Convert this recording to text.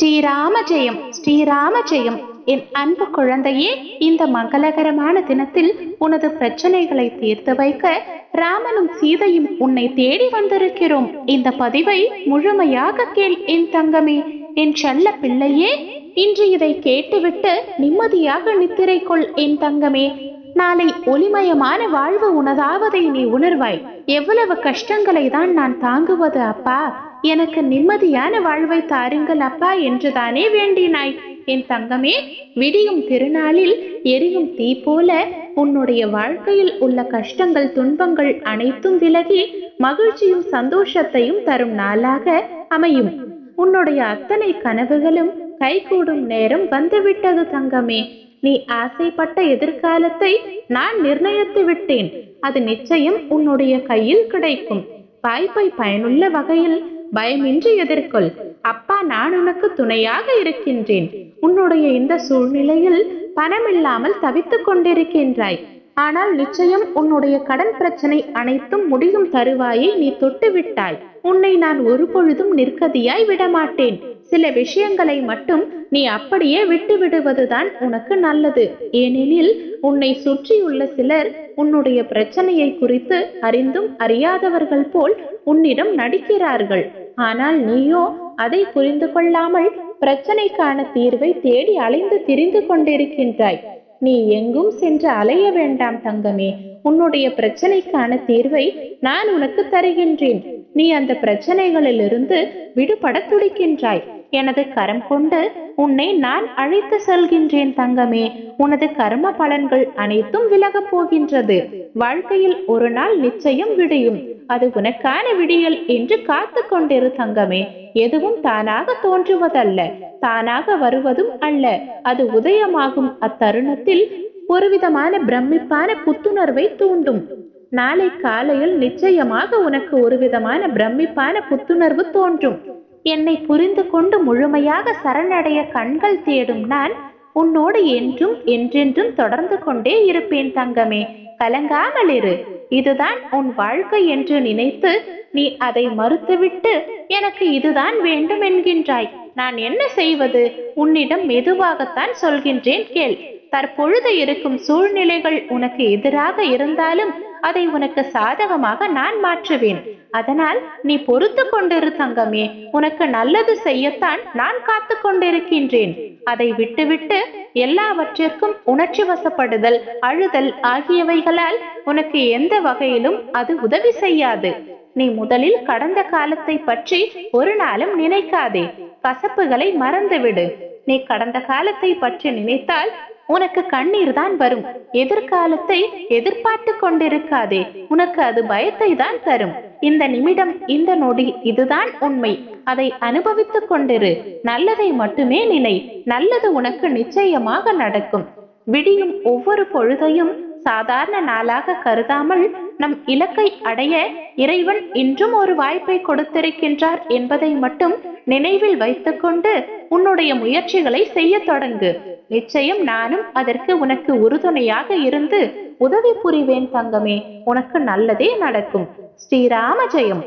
ஸ்ரீராம ஜெயம் ஸ்ரீராம ஜெயம் என் அன்பு குழந்தையே இந்த மங்களகரமான தினத்தில் உனது பிரச்சனைகளை தீர்த்து வைக்க ராமனும் சீதையும் உன்னை தேடி வந்திருக்கிறோம். இந்த பதிவை முழுமையாக கேள் என் தங்கமே. என் செல்ல பிள்ளையே இன்று இதை கேட்டுவிட்டு நிம்மதியாக நித்திரை கொள் என் தங்கமே. நாளை ஒளிமயமான வாழ்வு உனதாவதை நீ உணர்வாய். எவ்வளவு கஷ்டங்களை தான் நான் தாங்குவது அப்பா. எனக்கு நிம்மதியான வாழ்வை தாருங்கள் அப்பா என்றுதானே வேண்டினாய். என் தங்கமே விடியும் திருநாளில் எரியும் தீ போல உன்னுடைய வாழ்க்கையில் உள்ள கஷ்டங்கள் துன்பங்கள் அனைத்தும் விலகி மகிழ்ச்சியும் சந்தோஷத்தையும் தரும் நாளாக அமையும். உன்னுடைய அத்தனை கனவுகளும் கைகூடும் நேரம் வந்துவிட்டது தங்கமே. நீ ஆசைப்பட்ட எதிர்காலத்தை நான் நிர்ணயித்து விட்டேன். அது நிச்சயம் உன்னுடைய கையில் கிடைக்கும். வாய்ப்பை பயனுள்ள வகையில் பயமின்றி எதிர்கொள். அப்பா நான் உனக்கு துணையாக இருக்கின்றேன். உன்னுடைய இந்த சூழ்நிலையில் பணமில்லாமல் தவித்துக் கொண்டிருக்கின்றாய். ஆனால் நிச்சயம் உன்னுடைய கடன் பிரச்சனை அனைத்தும் முடியும் தருவாயை நீ தொட்டு விட்டாய் உன்னை நான் ஒரு பொழுதும் நிற்கதியாய் விடமாட்டேன். சில விஷயங்களை மட்டும் நீ அப்படியே விட்டு விடுவதுதான் உனக்கு நல்லது. ஏனெனில் உன்னை சுற்றியுள்ள சிலர் உன்னுடைய பிரச்சனையை குறித்து அறிந்தும் அறியாதவர்கள் போல் உன்னிடம் நடிக்கிறார்கள். ஆனால் நீயோ அதை புரிந்து கொள்ளாமல் பிரச்சனைக்கான தீர்வை தேடி அலைந்து திரிந்து கொண்டிருக்கின்றாய். நீ எங்கும் சென்று அலைய வேண்டாம் தங்கமே. உன்னுடைய பிரச்சனைக்கான தீர்வை நான் உனக்கு தருகின்றேன். நீ அந்த பிரச்சனைகளிலிருந்து விடுபட துடிக்கின்றாய். எனது கரம் கொண்டு உன்னை நான் அழைத்து செல்கின்றேன் தங்கமே. உனது கர்ம பலன்கள் அனைத்தும் விலகப் போகின்றது. வாழ்க்கையில் ஒரு நாள் நிச்சயம் விடியும். அது உனக்கான விடியல் என்று காத்து கொண்டிரு தங்கமே. எதுவும் தானாக தோன்றுவதல்ல. தானாக வருவதும் அல்ல. அது உதயமாகும் அத்தருணத்தில் ஒருவிதமான பிரமிப்பான புத்துணர்வை தூண்டும். நாளை காலையில் நிச்சயமாக உனக்கு ஒரு விதமான பிரமிப்பான புத்துணர்வு தோன்றும். என்னை புரிந்து கொண்டு முழுமையாக சரணடைய கண்கள் தேடும் நான் உன்னோடு என்றும் என்றென்றும் தொடர்ந்து கொண்டே இருப்பேன் தங்கமே. கலங்காமல் இரு. இதுதான் உன் வாழ்க்கை என்று நினைத்து நீ அதை மறுத்துவிட்டு எனக்கு இதுதான் வேண்டும் என்கின்றாய். நான் என்ன செய்வது? உன்னிடம் மெதுவாகத்தான் சொல்கின்றேன் கேள். தற்பொழுது இருக்கும் சூழ்நிலைகள் உனக்கு எதிராக இருந்தாலும் அதை உனக்கு சாதகமாக நான் மாற்றுவேன். அதனால் நீ பொறுத்து கொண்டிரு தங்கமே. உனக்கு நல்லது செய்யத்தான் நான் காத்து கொண்டிருக்கின்றேன். அதை விட்டுவிட்டு எல்லாவற்றிற்கும் உணர்ச்சி வசப்படுதல் அழுதல் ஆகியவைகளால் உனக்கு எந்த வகையிலும் அது உதவி செய்யாது. நீ முதலில் கடந்த காலத்தை பற்றி ஒரு நாளும் நினைக்காதே. கசப்புகளை மறந்துவிடு. நீ கடந்த காலத்தை பற்றி நினைத்தால் உனக்கு கண்ணீர் தான் வரும். எதிர்காலத்தை எதிர்பார்த்து கொண்டிருக்காதே. உனக்கு அது பயத்தை தான் தரும். இந்த நிமிடம் இந்த நொடி இதுதான் உண்மை. அதை அனுபவித்துக் கொண்டிரு. நல்லதை மட்டுமே நினை. நல்லது உனக்கு நிச்சயமாக நடக்கும். விடியும் ஒவ்வொரு பொழுதையும் சாதாரண நாளாக கருதாமல் நம் இலக்கை அடைய இறைவன் இன்றும் ஒரு வாய்ப்பை கொடுத்திருக்கின்றார் என்பதை மட்டும் நினைவில் வைத்துக்கொண்டு உன்னுடைய முயற்சிகளை செய்ய தொடங்கு. நிச்சயம் நானும் அதற்கு உனக்கு உறுதுணையாக இருந்து உதவி புரிவேன் தங்கமே. உனக்கு நல்லதே நடக்கும். ஸ்ரீராம ஜெயம்.